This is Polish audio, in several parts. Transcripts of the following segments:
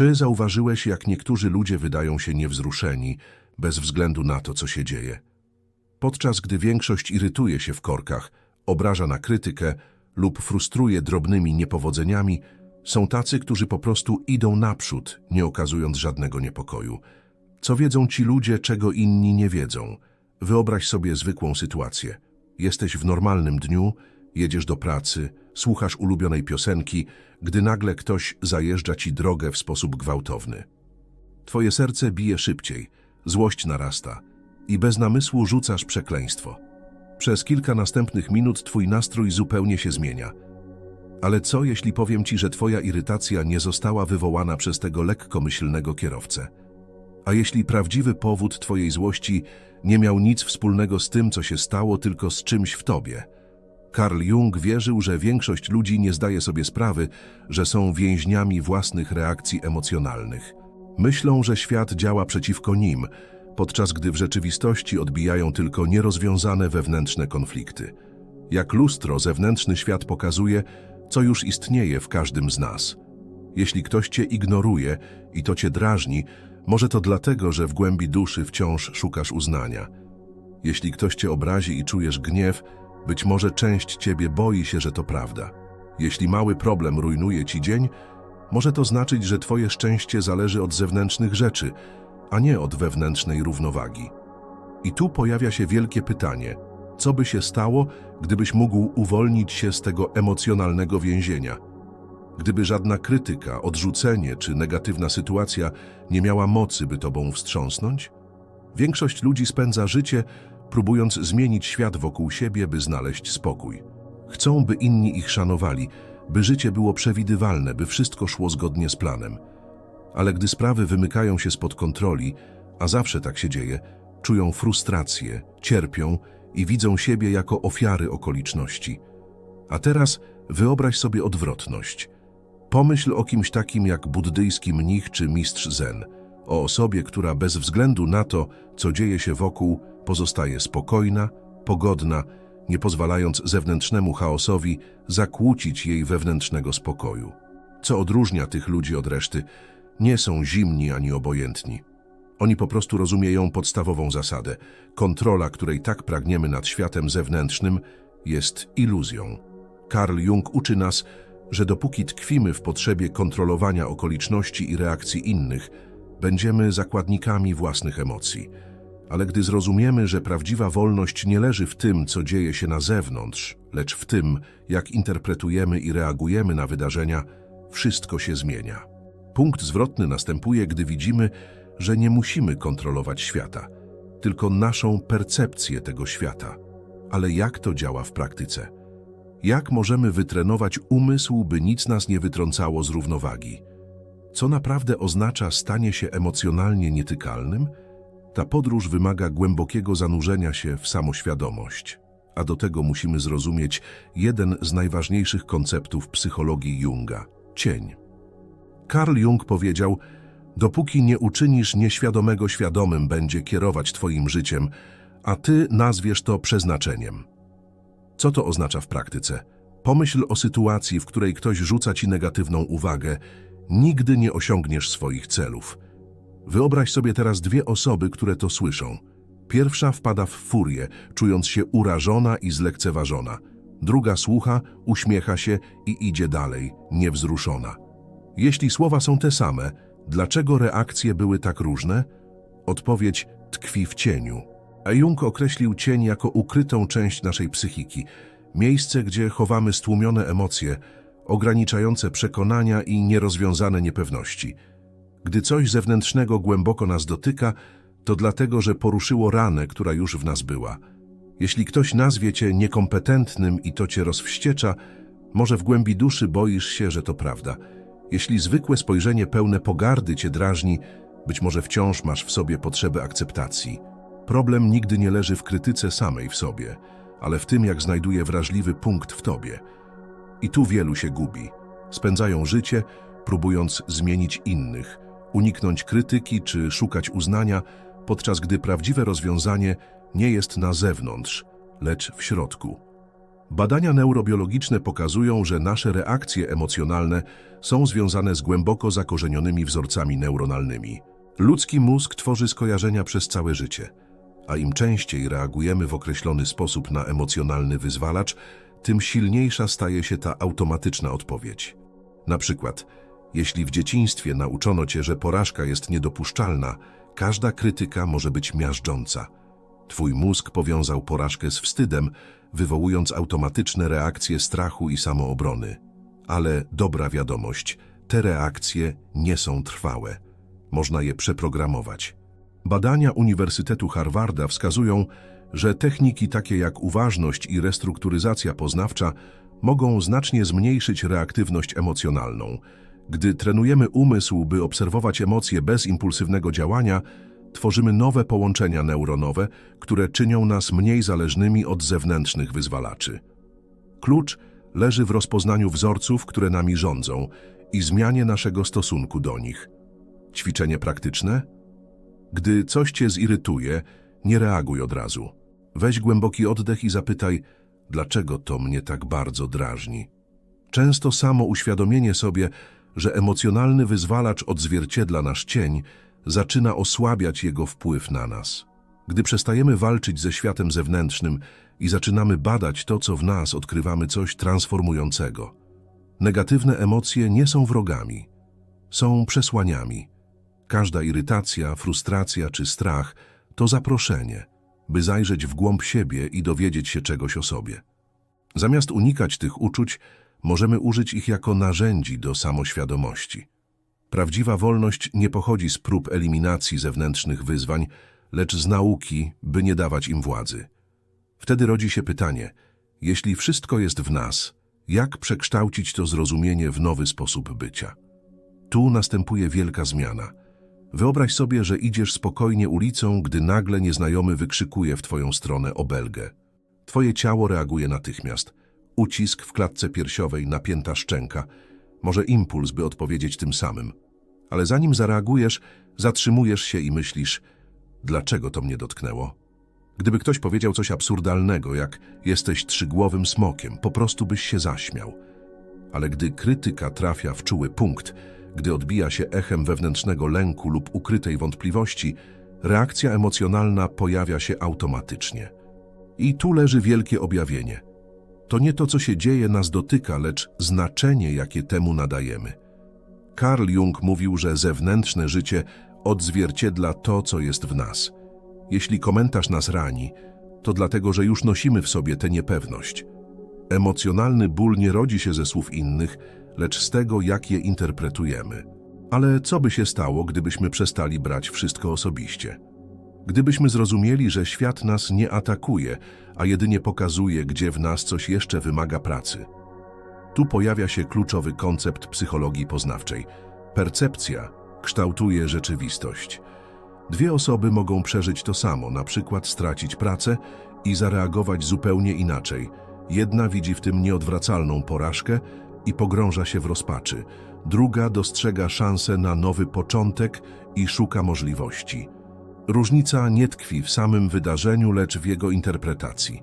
Czy zauważyłeś, jak niektórzy ludzie wydają się niewzruszeni, bez względu na to, co się dzieje? Podczas gdy większość irytuje się w korkach, obraża na krytykę lub frustruje drobnymi niepowodzeniami, są tacy, którzy po prostu idą naprzód, nie okazując żadnego niepokoju. Co wiedzą ci ludzie, czego inni nie wiedzą? Wyobraź sobie zwykłą sytuację. Jesteś w normalnym dniu, jedziesz do pracy, słuchasz ulubionej piosenki, gdy nagle ktoś zajeżdża ci drogę w sposób gwałtowny. Twoje serce bije szybciej, złość narasta i bez namysłu rzucasz przekleństwo. Przez kilka następnych minut twój nastrój zupełnie się zmienia. Ale co, jeśli powiem ci, że twoja irytacja nie została wywołana przez tego lekkomyślnego kierowcę? A jeśli prawdziwy powód twojej złości nie miał nic wspólnego z tym, co się stało, tylko z czymś w tobie? Carl Jung wierzył, że większość ludzi nie zdaje sobie sprawy, że są więźniami własnych reakcji emocjonalnych. Myślą, że świat działa przeciwko nim, podczas gdy w rzeczywistości odbijają tylko nierozwiązane wewnętrzne konflikty. Jak lustro zewnętrzny świat pokazuje, co już istnieje w każdym z nas. Jeśli ktoś cię ignoruje i to cię drażni, może to dlatego, że w głębi duszy wciąż szukasz uznania. Jeśli ktoś cię obrazi i czujesz gniew, być może część ciebie boi się, że to prawda. Jeśli mały problem rujnuje ci dzień, może to znaczyć, że twoje szczęście zależy od zewnętrznych rzeczy, a nie od wewnętrznej równowagi. I tu pojawia się wielkie pytanie, co by się stało, gdybyś mógł uwolnić się z tego emocjonalnego więzienia? Gdyby żadna krytyka, odrzucenie czy negatywna sytuacja nie miała mocy, by tobą wstrząsnąć? Większość ludzi spędza życie, próbując zmienić świat wokół siebie, by znaleźć spokój. Chcą, by inni ich szanowali, by życie było przewidywalne, by wszystko szło zgodnie z planem. Ale gdy sprawy wymykają się spod kontroli, a zawsze tak się dzieje, czują frustrację, cierpią i widzą siebie jako ofiary okoliczności. A teraz wyobraź sobie odwrotność. Pomyśl o kimś takim jak buddyjski mnich czy mistrz zen, o osobie, która bez względu na to, co dzieje się wokół, pozostaje spokojna, pogodna, nie pozwalając zewnętrznemu chaosowi zakłócić jej wewnętrznego spokoju. Co odróżnia tych ludzi od reszty, nie są zimni ani obojętni. Oni po prostu rozumieją podstawową zasadę. Kontrola, której tak pragniemy nad światem zewnętrznym, jest iluzją. Carl Jung uczy nas, że dopóki tkwimy w potrzebie kontrolowania okoliczności i reakcji innych, będziemy zakładnikami własnych emocji. Ale gdy zrozumiemy, że prawdziwa wolność nie leży w tym, co dzieje się na zewnątrz, lecz w tym, jak interpretujemy i reagujemy na wydarzenia, wszystko się zmienia. Punkt zwrotny następuje, gdy widzimy, że nie musimy kontrolować świata, tylko naszą percepcję tego świata. Ale jak to działa w praktyce? Jak możemy wytrenować umysł, by nic nas nie wytrącało z równowagi? Co naprawdę oznacza stanie się emocjonalnie nietykalnym? Ta podróż wymaga głębokiego zanurzenia się w samoświadomość, a do tego musimy zrozumieć jeden z najważniejszych konceptów psychologii Junga – cień. Carl Jung powiedział, dopóki nie uczynisz nieświadomego świadomym, będzie kierować twoim życiem, a ty nazwiesz to przeznaczeniem. Co to oznacza w praktyce? Pomyśl o sytuacji, w której ktoś rzuca ci negatywną uwagę. Nigdy nie osiągniesz swoich celów. Wyobraź sobie teraz dwie osoby, które to słyszą. Pierwsza wpada w furię, czując się urażona i zlekceważona. Druga słucha, uśmiecha się i idzie dalej, niewzruszona. Jeśli słowa są te same, dlaczego reakcje były tak różne? Odpowiedź tkwi w cieniu. A Jung określił cień jako ukrytą część naszej psychiki, miejsce, gdzie chowamy stłumione emocje, ograniczające przekonania i nierozwiązane niepewności. Gdy coś zewnętrznego głęboko nas dotyka, to dlatego, że poruszyło ranę, która już w nas była. Jeśli ktoś nazwie cię niekompetentnym i to cię rozwściecza, może w głębi duszy boisz się, że to prawda. Jeśli zwykłe spojrzenie pełne pogardy cię drażni, być może wciąż masz w sobie potrzebę akceptacji. Problem nigdy nie leży w krytyce samej w sobie, ale w tym, jak znajduje wrażliwy punkt w tobie. I tu wielu się gubi. Spędzają życie, próbując zmienić innych, uniknąć krytyki czy szukać uznania, podczas gdy prawdziwe rozwiązanie nie jest na zewnątrz, lecz w środku. Badania neurobiologiczne pokazują, że nasze reakcje emocjonalne są związane z głęboko zakorzenionymi wzorcami neuronalnymi. Ludzki mózg tworzy skojarzenia przez całe życie, a im częściej reagujemy w określony sposób na emocjonalny wyzwalacz, tym silniejsza staje się ta automatyczna odpowiedź. Na przykład, jeśli w dzieciństwie nauczono cię, że porażka jest niedopuszczalna, każda krytyka może być miażdżąca. Twój mózg powiązał porażkę z wstydem, wywołując automatyczne reakcje strachu i samoobrony. Ale dobra wiadomość, te reakcje nie są trwałe. Można je przeprogramować. Badania Uniwersytetu Harvarda wskazują, że techniki takie jak uważność i restrukturyzacja poznawcza mogą znacznie zmniejszyć reaktywność emocjonalną. Gdy trenujemy umysł, by obserwować emocje bez impulsywnego działania, tworzymy nowe połączenia neuronowe, które czynią nas mniej zależnymi od zewnętrznych wyzwalaczy. Klucz leży w rozpoznaniu wzorców, które nami rządzą i zmianie naszego stosunku do nich. Ćwiczenie praktyczne? Gdy coś cię zirytuje, nie reaguj od razu. Weź głęboki oddech i zapytaj, dlaczego to mnie tak bardzo drażni. Często samo uświadomienie sobie, że emocjonalny wyzwalacz odzwierciedla nasz cień, zaczyna osłabiać jego wpływ na nas. Gdy przestajemy walczyć ze światem zewnętrznym i zaczynamy badać to, co w nas, odkrywamy coś transformującego. Negatywne emocje nie są wrogami, są przesłaniami. Każda irytacja, frustracja czy strach to zaproszenie, by zajrzeć w głąb siebie i dowiedzieć się czegoś o sobie. Zamiast unikać tych uczuć, możemy użyć ich jako narzędzi do samoświadomości. Prawdziwa wolność nie pochodzi z prób eliminacji zewnętrznych wyzwań, lecz z nauki, by nie dawać im władzy. Wtedy rodzi się pytanie, jeśli wszystko jest w nas, jak przekształcić to zrozumienie w nowy sposób bycia? Tu następuje wielka zmiana. Wyobraź sobie, że idziesz spokojnie ulicą, gdy nagle nieznajomy wykrzykuje w twoją stronę obelgę. Twoje ciało reaguje natychmiast. Ucisk w klatce piersiowej, napięta szczęka – może impuls, by odpowiedzieć tym samym. Ale zanim zareagujesz, zatrzymujesz się i myślisz, dlaczego to mnie dotknęło? Gdyby ktoś powiedział coś absurdalnego, jak jesteś trzygłowym smokiem, po prostu byś się zaśmiał. Ale gdy krytyka trafia w czuły punkt, gdy odbija się echem wewnętrznego lęku lub ukrytej wątpliwości, reakcja emocjonalna pojawia się automatycznie. I tu leży wielkie objawienie – to nie to, co się dzieje, nas dotyka, lecz znaczenie, jakie temu nadajemy. Carl Jung mówił, że zewnętrzne życie odzwierciedla to, co jest w nas. Jeśli komentarz nas rani, to dlatego, że już nosimy w sobie tę niepewność. Emocjonalny ból nie rodzi się ze słów innych, lecz z tego, jak je interpretujemy. Ale co by się stało, gdybyśmy przestali brać wszystko osobiście? Gdybyśmy zrozumieli, że świat nas nie atakuje, a jedynie pokazuje, gdzie w nas coś jeszcze wymaga pracy. Tu pojawia się kluczowy koncept psychologii poznawczej. Percepcja kształtuje rzeczywistość. Dwie osoby mogą przeżyć to samo, na przykład stracić pracę i zareagować zupełnie inaczej. Jedna widzi w tym nieodwracalną porażkę i pogrąża się w rozpaczy. Druga dostrzega szansę na nowy początek i szuka możliwości. Różnica nie tkwi w samym wydarzeniu, lecz w jego interpretacji.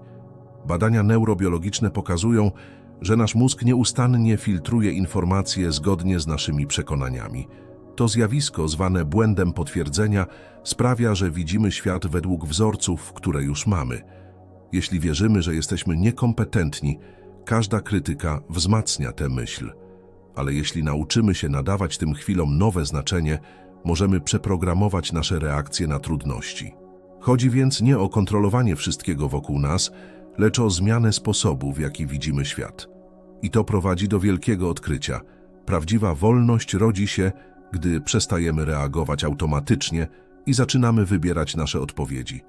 Badania neurobiologiczne pokazują, że nasz mózg nieustannie filtruje informacje zgodnie z naszymi przekonaniami. To zjawisko, zwane błędem potwierdzenia, sprawia, że widzimy świat według wzorców, które już mamy. Jeśli wierzymy, że jesteśmy niekompetentni, każda krytyka wzmacnia tę myśl. Ale jeśli nauczymy się nadawać tym chwilom nowe znaczenie, możemy przeprogramować nasze reakcje na trudności. Chodzi więc nie o kontrolowanie wszystkiego wokół nas, lecz o zmianę sposobu, w jaki widzimy świat. I to prowadzi do wielkiego odkrycia. Prawdziwa wolność rodzi się, gdy przestajemy reagować automatycznie i zaczynamy wybierać nasze odpowiedzi.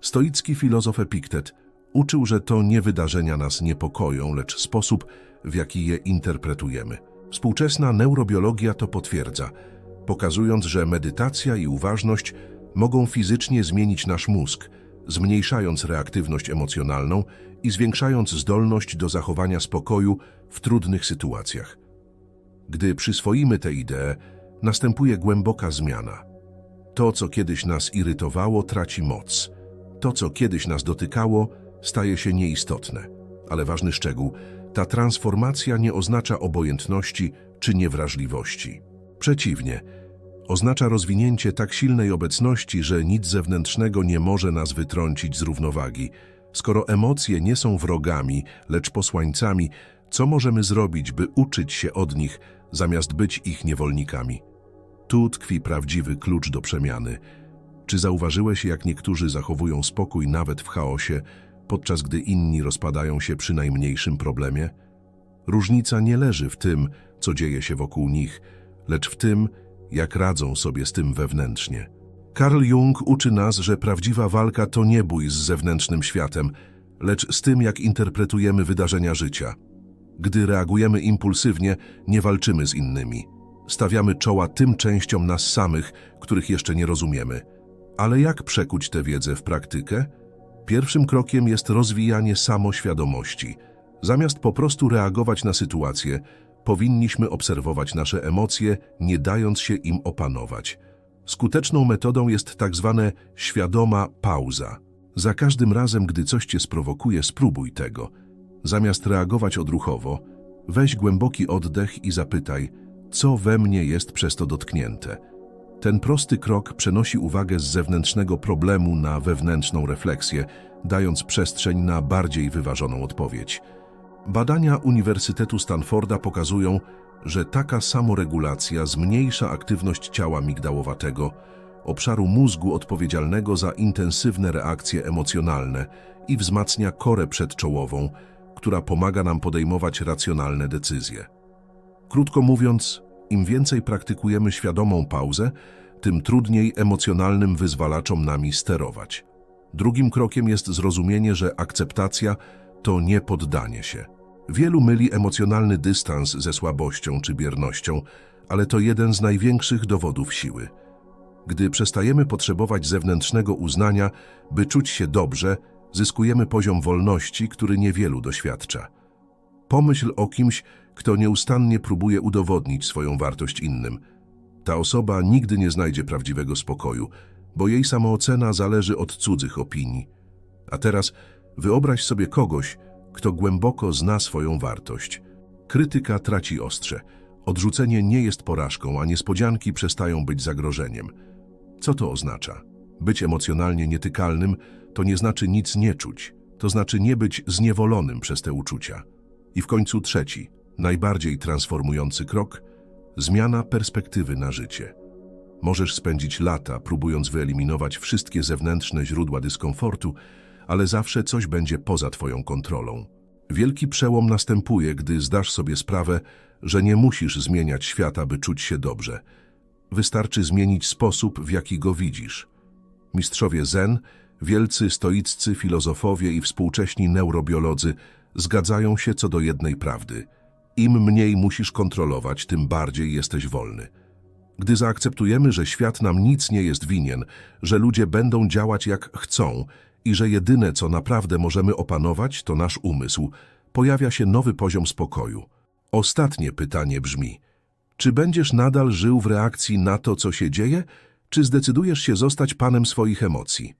Stoicki filozof Epiktet uczył, że to nie wydarzenia nas niepokoją, lecz sposób, w jaki je interpretujemy. Współczesna neurobiologia to potwierdza – pokazując, że medytacja i uważność mogą fizycznie zmienić nasz mózg, zmniejszając reaktywność emocjonalną i zwiększając zdolność do zachowania spokoju w trudnych sytuacjach. Gdy przyswoimy tę ideę, następuje głęboka zmiana. To, co kiedyś nas irytowało, traci moc. To, co kiedyś nas dotykało, staje się nieistotne. ale ważny szczegół, ta transformacja nie oznacza obojętności czy niewrażliwości. Przeciwnie, oznacza rozwinięcie tak silnej obecności, że nic zewnętrznego nie może nas wytrącić z równowagi. Skoro emocje nie są wrogami, lecz posłańcami, co możemy zrobić, by uczyć się od nich, zamiast być ich niewolnikami? Tu tkwi prawdziwy klucz do przemiany. Czy zauważyłeś, jak niektórzy zachowują spokój nawet w chaosie, podczas gdy inni rozpadają się przy najmniejszym problemie? Różnica nie leży w tym, co dzieje się wokół nich, lecz w tym, jak radzą sobie z tym wewnętrznie. Carl Jung uczy nas, że prawdziwa walka to nie bój z zewnętrznym światem, lecz z tym, jak interpretujemy wydarzenia życia. Gdy reagujemy impulsywnie, nie walczymy z innymi. Stawiamy czoła tym częściom nas samych, których jeszcze nie rozumiemy. Ale jak przekuć tę wiedzę w praktykę? Pierwszym krokiem jest rozwijanie samoświadomości. Zamiast po prostu reagować na sytuację, powinniśmy obserwować nasze emocje, nie dając się im opanować. Skuteczną metodą jest tak zwane świadoma pauza. Za każdym razem, gdy coś cię sprowokuje, spróbuj tego. Zamiast reagować odruchowo, weź głęboki oddech i zapytaj, co we mnie jest przez to dotknięte. Ten prosty krok przenosi uwagę z zewnętrznego problemu na wewnętrzną refleksję, dając przestrzeń na bardziej wyważoną odpowiedź. Badania Uniwersytetu Stanforda pokazują, że taka samoregulacja zmniejsza aktywność ciała migdałowatego, obszaru mózgu odpowiedzialnego za intensywne reakcje emocjonalne i wzmacnia korę przedczołową, która pomaga nam podejmować racjonalne decyzje. Krótko mówiąc, im więcej praktykujemy świadomą pauzę, tym trudniej emocjonalnym wyzwalaczom nami sterować. Drugim krokiem jest zrozumienie, że akceptacja to nie poddanie się. Wielu myli emocjonalny dystans ze słabością czy biernością, ale to jeden z największych dowodów siły. Gdy przestajemy potrzebować zewnętrznego uznania, by czuć się dobrze, zyskujemy poziom wolności, który niewielu doświadcza. Pomyśl o kimś, kto nieustannie próbuje udowodnić swoją wartość innym. Ta osoba nigdy nie znajdzie prawdziwego spokoju, bo jej samoocena zależy od cudzych opinii. A teraz wyobraź sobie kogoś, kto głęboko zna swoją wartość. Krytyka traci ostrze. Odrzucenie nie jest porażką, a niespodzianki przestają być zagrożeniem. Co to oznacza? Być emocjonalnie nietykalnym to nie znaczy nic nie czuć, to znaczy nie być zniewolonym przez te uczucia. I w końcu trzeci, najbardziej transformujący krok zmiana perspektywy na życie. Możesz spędzić lata, próbując wyeliminować wszystkie zewnętrzne źródła dyskomfortu, ale zawsze coś będzie poza Twoją kontrolą. Wielki przełom następuje, gdy zdasz sobie sprawę, że nie musisz zmieniać świata, by czuć się dobrze. Wystarczy zmienić sposób, w jaki go widzisz. Mistrzowie Zen, wielcy stoiccy filozofowie i współcześni neurobiolodzy zgadzają się co do jednej prawdy. Im mniej musisz kontrolować, tym bardziej jesteś wolny. Gdy zaakceptujemy, że świat nam nic nie jest winien, że ludzie będą działać jak chcą i że jedyne, co naprawdę możemy opanować, to nasz umysł, pojawia się nowy poziom spokoju. Ostatnie pytanie brzmi, czy będziesz nadal żył w reakcji na to, co się dzieje, czy zdecydujesz się zostać panem swoich emocji?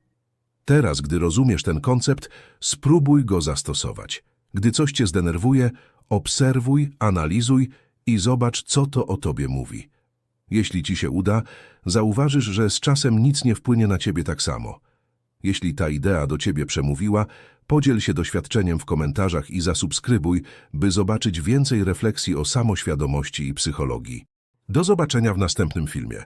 Teraz, gdy rozumiesz ten koncept, spróbuj go zastosować. Gdy coś cię zdenerwuje, obserwuj, analizuj i zobacz, co to o tobie mówi. Jeśli ci się uda, zauważysz, że z czasem nic nie wpłynie na ciebie tak samo. Jeśli ta idea do ciebie przemówiła, podziel się doświadczeniem w komentarzach i zasubskrybuj, by zobaczyć więcej refleksji o samoświadomości i psychologii. Do zobaczenia w następnym filmie.